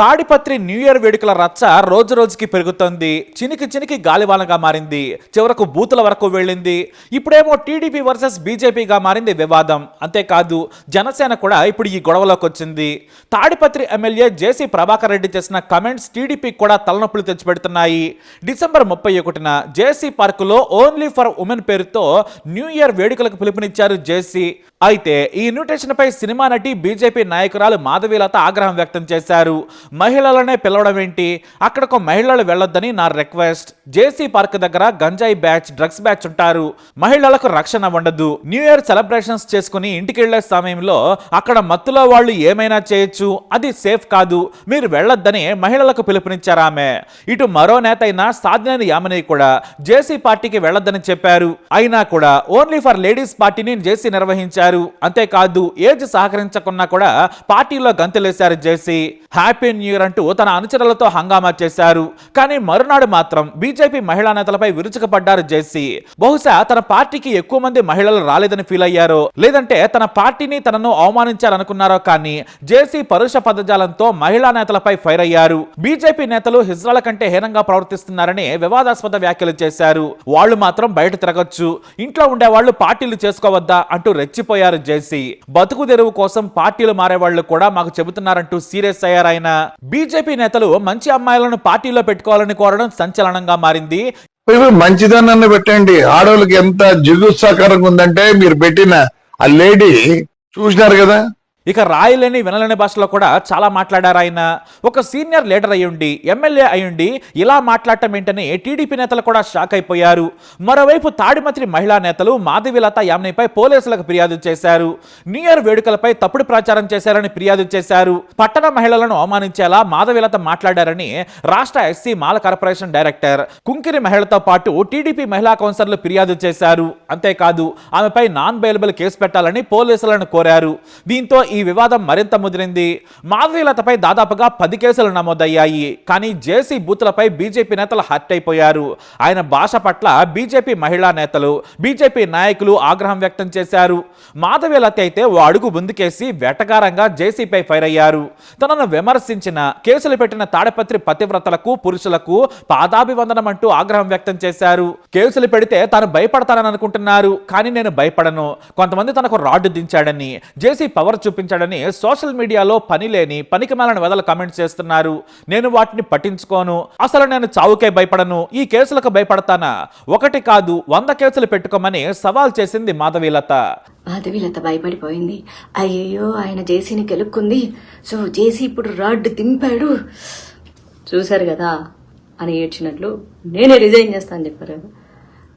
Tadipatri new year వేడుకల రచ్చ రోజు రోజుకి పెరుగుతోంది. చినికి చినికి గాలివానగా మారింది. చివరకు బూతుల వరకు వెళ్ళింది. ఇప్పుడేమో టీడీపీ వర్సెస్ బీజేపీగా మారింది వివాదం. అంతేకాదు జనసేన కూడా ఇప్పుడు ఈ గొడవలోకి వచ్చింది. తాడిపత్రి ఎమ్మెల్యే జేసీ ప్రభాకర్ రెడ్డి చేసిన కమెంట్స్ టీడీపీకి కూడా తలనొప్పులు తెచ్చిపెడుతున్నాయి. డిసెంబర్ ముప్పై ఒకటిన జేసీ పార్కులో ఓన్లీ ఫర్ ఉమెన్ పేరుతో న్యూ ఇయర్ వేడుకలకు పిలుపునిచ్చారు జేసీ. అయితే ఈ ఇన్విటేషన్ పై సినిమా నటి బీజేపీ నాయకురాలు మాధవీలత ఆగ్రహం వ్యక్తం చేశారు. మహిళలనే పిలవడం ఏంటి? అక్కడకు మహిళలు వెళ్ళొద్దని నా రిక్వెస్ట్ జేసీ పార్క్ దగ్గర గంజాయి బ్యాచ్ డ్రగ్స్ బ్యాచ్ ఉంటారు. మహిళలకు రక్షణ ఉండదు. న్యూ ఇయర్ సెలబ్రేషన్స్ చేసుకుని ఇంటికి వెళ్ళే సమయంలో అక్కడ మత్తులో వాళ్ళు ఏమైనా చేయొచ్చు? అది సేఫ్ కాదు. మీరు వెళ్ళొద్దని మహిళలకు పిలుపునిచ్చారు ఆమె. ఇటు మరో నేత అయిన సాధ్యని యామిని కూడా జేసీ పార్టీకి వెళ్ళొద్దని చెప్పారు. అయినా కూడా ఓన్లీ ఫర్ లేడీస్ పార్టీని జేసీ నిర్వహించారు. అంతేకాదు ఏజ్ సహకరించకున్నా కూడా పార్టీలో గంతులేశారు జేసీ. హ్యాపీ న్యూ ఇయర్ అంటూ తన అనుచరులతో హంగామా చేశారు. కానీ మరునాడు మాత్రం బీజేపీ మహిళా నేతలపై విరుచుకుపడ్డారు జేసీ. బహుశా తన పార్టీకి ఎక్కువ మంది మహిళలు రాలేదని ఫీల్ అయ్యారో. లేదంటే తన పార్టీని తనను అవమానించారనుకున్నారో కానీ జేసీ పరుష పదజాలంతో మహిళా నేతలపై ఫైర్ అయ్యారు. బీజేపీ నేతలు హిజ్రాల కంటే హీనంగా ప్రవర్తిస్తున్నారని వివాదాస్పద వ్యాఖ్యలు చేశారు. వాళ్ళు మాత్రం బయట తిరగొచ్చు. ఇంట్లో ఉండే వాళ్ళు పార్టీలు చేసుకోవద్దా అంటూ రెచ్చిపోయారు జేసీ బతుకు తెరువు కోసం పార్టీలు మారేవాళ్ళు కూడా మాకు చెబుతున్నారంటూ సీరియస్ అయ్యారాయన బీజేపీ నేతలు మంచి అమ్మాయిలను పార్టీలో పెట్టుకోవాలని కోరడం సంచలనంగా మారింది. ఇవి పెట్టండి. ఆడవాళ్ళకి ఎంత జిగుత్సాకరంగా ఉందంటే మీరు పెట్టిన ఆ లేడీ చూసినారు కదా? ఇక రాయలేని వినలేని భాషలో కూడా చాలా మాట్లాడారు ఆయన. ఒక సీనియర్ లీడర్ అయ్యుండి ఎమ్మెల్యే అయ్యుండి ఇలా మాట్లాడటం ఏంటని టీడీపీ నేతలు కూడా షాక్ అయిపోయారు. మరోవైపు తాడిమత్రి మహిళా నేతలు మాధవిలత యామ్నిపై పోలీసులకు ఫిర్యాదు చేశారు. న్యూ ఇయర్ వేడుకలపై తప్పుడు ప్రచారం చేశారని ఫిర్యాదు చేశారు. పట్టణ మహిళలను అవమానించేలా మాధవిలత మాట్లాడారని రాష్ట్ర SC Mala corporation director Kunkiri మహిళతో పాటు టీడీపీ మహిళా కౌన్సిలర్లు ఫిర్యాదు చేశారు. అంతేకాదు ఆమెపై నాన్ బెయిలబుల్ కేసు పెట్టాలని పోలీసులను కోరారు. దీంతో ఈ వివాదం మరింత ముదిరింది. మాధవీలతపై దాదాపుగా పది కేసులు నమోదయ్యాయి. కానీ జేసీ బూతులపై బీజేపీ నేతలు హర్ట్ అయిపోయారు. ఆయన భాష పట్ల బీజేపీ మహిళా నేతలు బీజేపీ నాయకులు ఆగ్రహం వ్యక్తం చేశారు. మాధవీలత అయితే ఓ అడుగు ముందుకేసి వెటకారంగా జేసీపై ఫైర్ అయ్యారు. తనను విమర్శించిన కేసులు పెట్టిన తాడపత్రి పతివ్రతలకు పురుషులకు పాదాభివందనం అంటూ ఆగ్రహం వ్యక్తం చేశారు. కేసులు పెడితే తాను భయపడతానని అనుకుంటున్నారు. కానీ నేను భయపడను. కొంతమంది తనకు రాడ్డు దించాడని. జేసీ పవర్ చూపించాడని సోషల్ మీడియాలో పని లేని పనికి మాలని వదల కామెంట్స్ చేస్తున్నారు. నేను వాటిని పట్టించుకోను. అసలు నేను చావుకే భయపడను. ఈ కేసులకు భయపడతానా? ఒకటి కాదు వంద కేసులు పెట్టుకోమని సవాల్ చేసింది మాధవీలత. మాధవీలత భయపడిపోయింది. అయ్యో ఆయన జేసీని కెలుక్కుంది. సో జేసీ ఇప్పుడు రాడ్ దింపాడు. చూశారు కదా అని ఏడ్చినట్లు నేనే రిజైన్ చేస్తాను చెప్పారు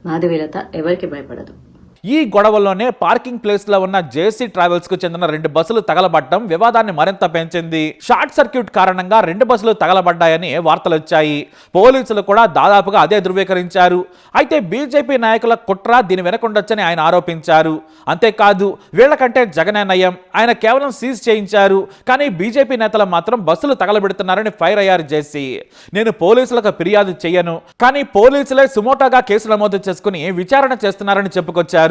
మాధవీలత ఎవరికి భయపడదు. ఈ గొడవల్లోనే పార్కింగ్ ప్లేస్లో ఉన్న జేసీ ట్రావెల్స్కు చెందిన రెండు బస్సులు తగలబడ్డం వివాదాన్ని మరింత పెంచింది. షార్ట్ సర్క్యూట్ కారణంగా రెండు బస్సులు తగలబడ్డాయని వార్తలు వచ్చాయి. పోలీసులు కూడా దాదాపుగా అదే ధృవీకరించారు. అయితే బీజేపీ నాయకుల కుట్ర దీని వెనకుండొచ్చని ఆయన ఆరోపించారు. అంతేకాదు వీళ్ళకంటే జగనే నయం. ఆయన కేవలం సీజ్ చేయించారు. కానీ బీజేపీ నేతలు మాత్రం బస్సులు తగలబెడుతున్నారని ఫైర్ అయ్యారు జేసీ. నేను పోలీసులకు ఫిర్యాదు చేయను కానీ పోలీసులే సుమోటోగా కేసు నమోదు చేసుకుని విచారణ చేస్తున్నారని చెప్పుకొచ్చారు.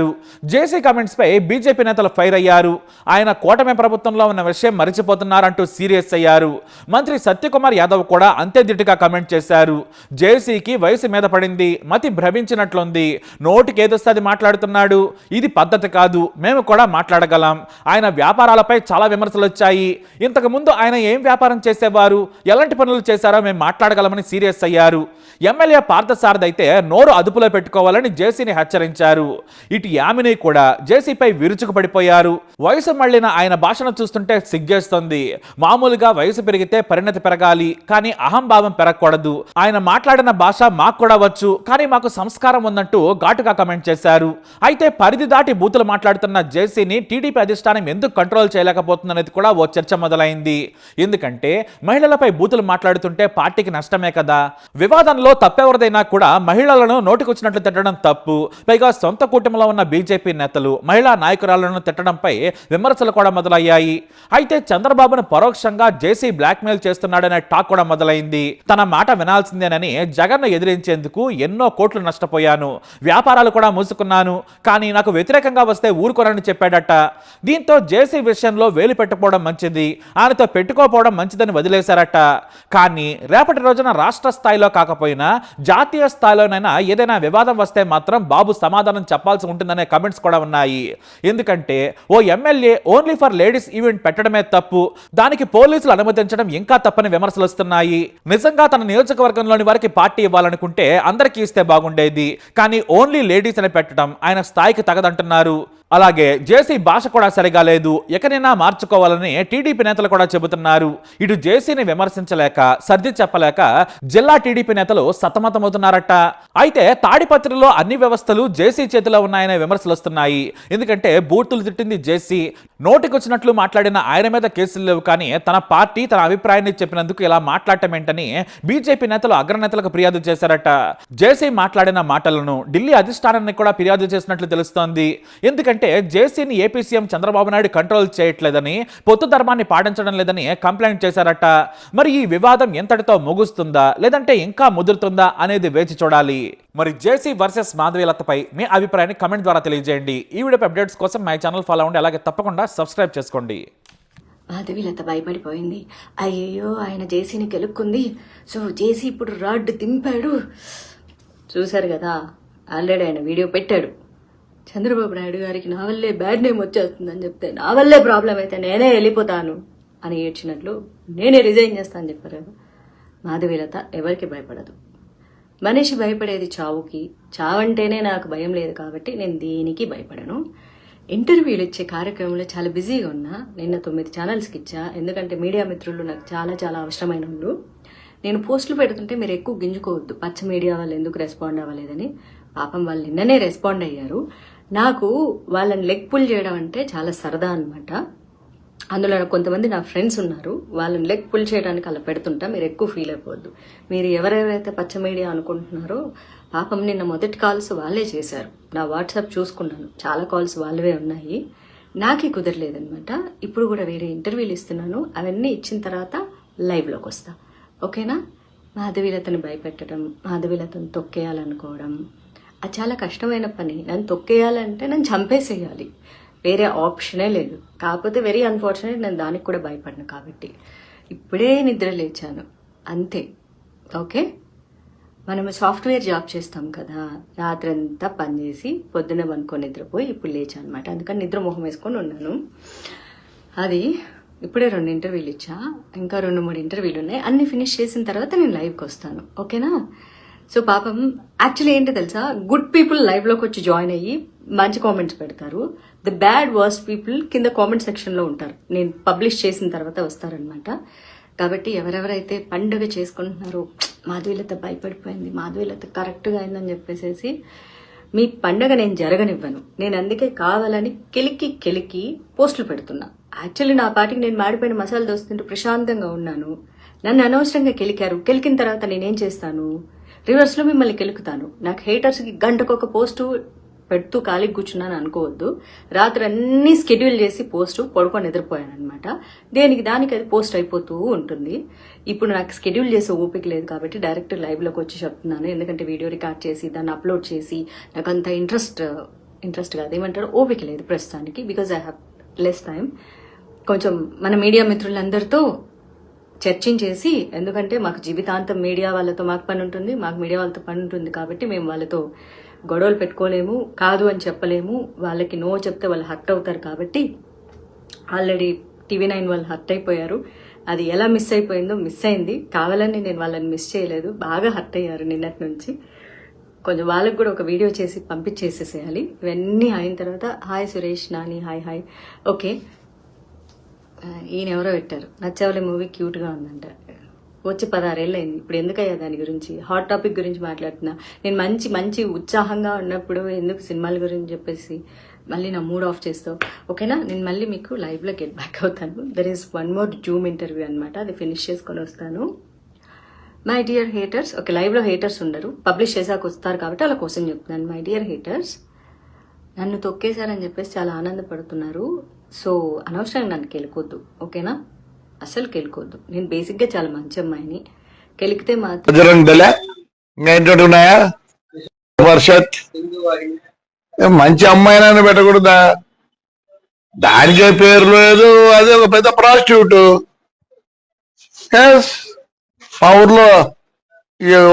జేసీ కామెంట్స్పై బీజేపీ నేతలు ఫైర్ అయ్యారు. ఆయన కూటమి ప్రభుత్వంలో ఉన్న విషయం మరిచిపోతున్నారంటూ సీరియస్ అయ్యారు. మంత్రి సత్యకుమార్ యాదవ్ కూడా అంతే దిట్టుగా కామెంట్ చేశారు. జేసీకి వయసు మీద పడింది మతి భ్రమించినట్లుంది. నోటికి ఏదొస్తే మాట్లాడుతున్నాడు. ఇది పద్ధతి కాదు మేము కూడా మాట్లాడగలం. ఆయన వ్యాపారాలపై చాలా విమర్శలు వచ్చాయి ఇంతకు ముందు ఆయన ఏం వ్యాపారం చేసేవారు? ఎలాంటి పనులు చేశారో మేము మాట్లాడగలమని సీరియస్ అయ్యారు. ఎమ్మెల్యే పార్థసారథి అయితే నోరు అదుపులో పెట్టుకోవాలని జేసీని హెచ్చరించారు. ఇటు ఇటు యామిని కూడా జేసీపై విరుచుకు పడిపోయారు వయసు మళ్ళిన ఆయన భాషను చూస్తుంటే సిగ్గేస్తుంది. మామూలుగా వయసు పెరిగితే పరిణతి పెరగాలి కానీ అహంభావం పెరగకూడదు. ఆయన మాట్లాడిన భాష మాకు కూడా వచ్చు కానీ మాకు సంస్కారం ఉందంటూ ఘాటుగా కమెంట్ చేశారు. అయితే పరిధి దాటి బూతులు మాట్లాడుతున్న జేసీని టీడీపీ అధిష్టానం ఎందుకు కంట్రోల్ చేయలేకపోతుందనేది కూడా ఓ చర్చ మొదలైంది. ఎందుకంటే మహిళలపై బూతులు మాట్లాడుతుంటే పార్టీకి నష్టమే కదా. వివాదంలో తప్పెవరిదైనా కూడా మహిళలను నోటికొచ్చినట్లు తిట్టడం తప్పు. పైగా సొంత కుటుంబంలో ఉన్న బీజేపీ నేతలు మహిళా నాయకురాలను తిట్టడంపై విమర్శలు కూడా మొదలయ్యాయి. అయితే చంద్రబాబును పరోక్షంగా జేసీ బ్లాక్మెయిల్ చేస్తున్నాడనే టాక్ కూడా మొదలైంది. తన మాట వినాల్సిందేనని జగన్ ఎదిరించేందుకు ఎన్నో కోట్లు నష్టపోయాను. వ్యాపారాలు కూడా మూసుకున్నాను. కానీ నాకు వ్యతిరేకంగా వస్తే ఊరుకోరని చెప్పాడట. దీంతో జేసీ విషయంలో వేలు పెట్టుకోవడం మంచిది. ఆయనతో పెట్టుకోపోవడం మంచిదని వదిలేశారట. కానీ రేపటి రోజున రాష్ట్ర స్థాయిలో కాకపోయినా జాతీయ స్థాయిలోనైనా ఏదైనా వివాదం వస్తే మాత్రం బాబు సమాధానం చెప్పాల్సి ఉంటుంది ఉంటుందనే కమెంట్స్ కూడా ఉన్నాయి. ఎందుకంటే ఓ MLA only for ladies event పెట్టడమే తప్పు. దానికి పోలీసులు అనుమతించడం ఇంకా తప్పని విమర్శలు వస్తున్నాయి. నిజంగా తన నియోజకవర్గంలోని వారికి పార్టీ ఇవ్వాలనుకుంటే అందరికీ ఇస్తే బాగుండేది. కానీ ఓన్లీ లేడీస్ అని పెట్టడం ఆయన స్థాయికి తగదంటున్నారు. అలాగే జేసీ భాష కూడా సరిగా లేదు. ఎకనైనా మార్చుకోవాలని టీడీపీ నేతలు కూడా చెబుతున్నారు. ఇటు జేసీని విమర్శించలేక సర్ది చెప్పలేక జిల్లా టీడీపీ నేతలు సతమతమవుతున్నారట. అయితే తాడిపత్రిలో అన్ని వ్యవస్థలు జేసీ చేతిలో ఉన్నాయనే విమర్శలు వస్తున్నాయి. ఎందుకంటే బూతులు తిట్టింది జేసీ. నోటికొచ్చినట్లు మాట్లాడిన ఆయన మీద కేసులు లేవు కానీ తన పార్టీ తన అభిప్రాయాన్ని చెప్పినందుకు ఇలా మాట్లాడటం ఏంటని బీజేపీ నేతలు అగ్రనేతలకు ఫిర్యాదు చేశారట. జేసీ మాట్లాడిన మాటలను ఢిల్లీ అధిష్టానానికి కూడా ఫిర్యాదు చేసినట్లు తెలుస్తోంది. ఎందుకంటే జేసీని AP CM Chandrababu Naidu control చేయట్లేదని పొత్తు ధర్మాన్ని పాటించడం లేదని కంప్లైంట్ చేశారట. మరి ఈ వివాదం ఎంతటితో ముగుస్తుందా? లేదంటే ఇంకా ముదురుతుందా అనేది వేచి చూడాలి. మరి జేసీ వర్సెస్ మాధవీలతపై మీ అభిప్రాయాన్ని కమెంట్ ద్వారా తెలియజేయండి. ఈ వీడియో అప్డేట్స్ కోసం మై ఛానల్ ఫాలో అవ్వండి. అలాగే తప్పకుండా సబ్స్క్రైబ్ చేసుకోండి. మాధవీలత భయపడిపోయింది. అయ్యయ్యో ఆయన జేసీని గెలుక్కుంది. సో జేసీ ఇప్పుడు రాడ్ దింపాడు. చూశారు కదా ఆల్రెడీ ఆయన వీడియో పెట్టాడు. చంద్రబాబు నాయుడు గారికి నా వల్లే బ్యాడ్ నేమ్ వచ్చేస్తుందని చెప్తే నా వల్లే ప్రాబ్లం అయితే నేనే వెళ్ళిపోతాను అని ఏడ్చినట్లు నేనే రిజైన్ చేస్తాను చెప్పారు మాధవీలత ఎవరికి భయపడదు. మనిషి భయపడేది చావుకి చావంటేనే నాకు భయం లేదు కాబట్టి నేను దేనికి భయపడను. ఇంటర్వ్యూలు ఇచ్చే కార్యక్రమంలో చాలా బిజీగా ఉన్నా. నిన్న తొమ్మిది ఛానల్స్కి ఇచ్చా. ఎందుకంటే మీడియా మిత్రులు నాకు చాలా చాలా అవసరమైన వాళ్ళు. నేను పోస్టులు పెడుతుంటే మీరు ఎక్కువ గింజుకోవద్దు. పచ్చ మీడియా వాళ్ళు ఎందుకు రెస్పాండ్ అవ్వలేదని. పాపం వాళ్ళు నిన్ననే రెస్పాండ్ అయ్యారు. నాకు వాళ్ళని లెగ్ పుల్ చేయడం అంటే చాలా సరదా అనమాట అందులో కొంతమంది నా ఫ్రెండ్స్ ఉన్నారు. వాళ్ళని లెగ్ పుల్ చేయడానికి అలా పెడుతుంటా. మీరు ఎక్కువ ఫీల్ అయిపోవద్దు. మీరు ఎవరెవరైతే పచ్చ మీడియా అనుకుంటున్నారో పాపం నిన్న మొదటి కాల్స్ వాళ్ళే చేశారు. నా వాట్సాప్ చూసుకున్నాను. చాలా కాల్స్ వాళ్ళవే ఉన్నాయి. నాకే కుదరలేదనమాట ఇప్పుడు కూడా వేరే ఇంటర్వ్యూలు ఇస్తున్నాను. అవన్నీ ఇచ్చిన తర్వాత లైవ్లోకి వస్తా. ఓకేనా? మాధవీలతను భయపెట్టడం మాధవీలతను తొక్కేయాలనుకోవడం అది చాలా కష్టమైన పని. నన్ను తొక్కేయాలంటే నన్ను చంపేసేయాలి. వేరే ఆప్షనే లేదు. కాకపోతే వెరీ అన్ఫార్చునేట్ నేను దానికి కూడా భయపడను కాబట్టి. ఇప్పుడే నిద్ర లేచాను. అంతే. ఓకే? మనము సాఫ్ట్వేర్ జాబ్ చేస్తాం కదా. రాత్రంతా పనిచేసి పొద్దున పనుకొని నిద్రపోయి ఇప్పుడు లేచా అనమాట అందుకని నిద్ర మొహం వేసుకొని ఉన్నాను. అది ఇప్పుడే రెండు ఇంటర్వ్యూలు ఇచ్చా. ఇంకా రెండు మూడు ఇంటర్వ్యూలు ఉన్నాయి. అన్ని ఫినిష్ చేసిన తర్వాత నేను లైవ్కి వస్తాను. ఓకేనా? సో పాపం యాక్చువల్లీ ఏంటి తెలుసా? గుడ్ పీపుల్ లైవ్లోకి వచ్చి జాయిన్ అయ్యి మంచి కామెంట్స్ పెడతారు. ద బ్యాడ్ వర్స్ట్ పీపుల్ కింద కామెంట్ సెక్షన్లో ఉంటారు. నేను పబ్లిష్ చేసిన తర్వాత వస్తారనమాట కాబట్టి ఎవరెవరైతే పండుగ చేసుకుంటున్నారో మాధవీలత భయపడిపోయింది మాధవీలత కరెక్ట్గా అయిందని చెప్పేసేసి మీ పండగ నేను జరగనివ్వను. నేను అందుకే కావాలని కెలికి కెలికి పోస్టులు పెడుతున్నా. యాక్చువల్లీ నా పాటికి నేను మాడిపోయిన మసాలా దోస్తుంటూ ప్రశాంతంగా ఉన్నాను. నన్ను అనవసరంగా కెలికారు. కెలికిన తర్వాత నేనేం చేస్తాను? రివర్స్లో మిమ్మల్ని కెలుకుతాను. నాకు హేటర్స్కి గంటకొక పోస్టు పెడుతూ ఖాళీ కూర్చున్నాను అనుకోవద్దు. రాత్రి అన్ని స్కెడ్యూల్ చేసి పోస్టు పడుకొని నిద్రపోయాను అనమాట దేనికి దానికి అది పోస్ట్ అయిపోతూ ఉంటుంది. ఇప్పుడు నాకు స్కెడ్యూల్ చేసే ఓపిక లేదు కాబట్టి డైరెక్ట్ లైవ్లోకి వచ్చి చెప్తున్నాను. ఎందుకంటే వీడియో రికార్డ్ చేసి దాన్ని అప్లోడ్ చేసి నాకు అంత ఇంట్రెస్ట్ ఇంట్రెస్ట్ కాదు. ఏమంటారు? ఓపిక లేదు ప్రస్తుతానికి because I have less time కొంచెం మన మీడియా మిత్రులందరితో చర్చించేసి ఎందుకంటే మాకు జీవితాంతం మీడియా వాళ్ళతో మాకు పని ఉంటుంది మాకు మీడియా వాళ్ళతో పని ఉంటుంది కాబట్టి మేము వాళ్ళతో గొడవలు పెట్టుకోలేము కాదు అని చెప్పలేము. వాళ్ళకి నో చెప్తే వాళ్ళు హర్ట్ అవుతారు కాబట్టి ఆల్రెడీ టీవీ నైన్ వాళ్ళు హర్ట్ అయిపోయారు. అది ఎలా మిస్ అయిపోయిందో మిస్ అయింది. కావాలని నేను వాళ్ళని మిస్ చేయలేదు. బాగా హర్ట్ అయ్యారు నిన్నటి నుంచి. కొంచెం వాళ్ళకి కూడా ఒక వీడియో చేసి పంపించేసేసేయాలి. ఇవన్నీ అయిన తర్వాత hi Suresh Nani hi hi. Okay. ఈయన ఎవరో పెట్టారు. నచ్చవలే మూవీ క్యూట్గా ఉందంట. వచ్చి పదహారేళ్ళు అయింది ఇప్పుడు ఎందుకయ్యా దాని గురించి? హాట్ టాపిక్ గురించి మాట్లాడుతున్నా. నేను మంచి మంచి ఉత్సాహంగా ఉన్నప్పుడు ఎందుకు సినిమాల గురించి చెప్పేసి మళ్ళీ నా మూడ్ ఆఫ్ చేస్తావు? ఓకేనా? నేను మళ్ళీ మీకు లైవ్లో గెట్ బ్యాక్ అవుతాను. There is one more zoom interview అనమాట అది ఫినిష్ చేసుకొని వస్తాను. మై డియర్ హేటర్స్ ఓకే లైవ్లో హేటర్స్ ఉండరు. పబ్లిష్ చేశాక వస్తారు కాబట్టి వాళ్ళ కోసం చెప్తున్నాను. మై డియర్ హేటర్స్ నన్ను తొక్కేశారని చెప్పేసి చాలా ఆనందపడుతున్నారు. సో అనవసరంగా నన్ను కెలుకోద్దు ఓకేనా? అసలు కెలుకోద్దు. నేను బేసిక్గా చాలా మంచి అమ్మాయిని. కెలికితే మాత్రం బజరంగ్ దళ ఇంకా ఉన్నాయా? మంచి అమ్మాయినని పెట్టకూడదా? దానికే పేరు లేదు అదే ఒక పెద్ద ప్రాస్టిట్యూట్ మా ఊర్లో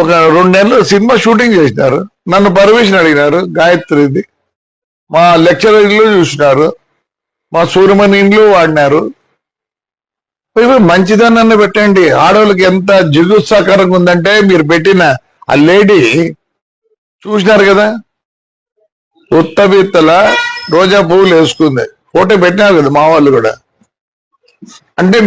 ఒక రెండు నెలలు సినిమా షూటింగ్ చేసినారు. నన్ను పర్మిషన్ అడిగినారు గాయత్రిది. మా లెక్చరర్లు చూసినారు. మా సూర్యమణి ఇండ్లు వాడినారు. మంచిదని మంచిదన్న పెట్టండి. ఆడవాళ్ళకి ఎంత జిగుత్సాకరంగా ఉందంటే మీరు పెట్టిన ఆ లేడీ చూసినారు కదా? ఉత్తబిత్తల రోజా పువ్వులు వేసుకుంది. ఫోటో పెట్టినారు కదా మా వాళ్ళు కూడా. అంటే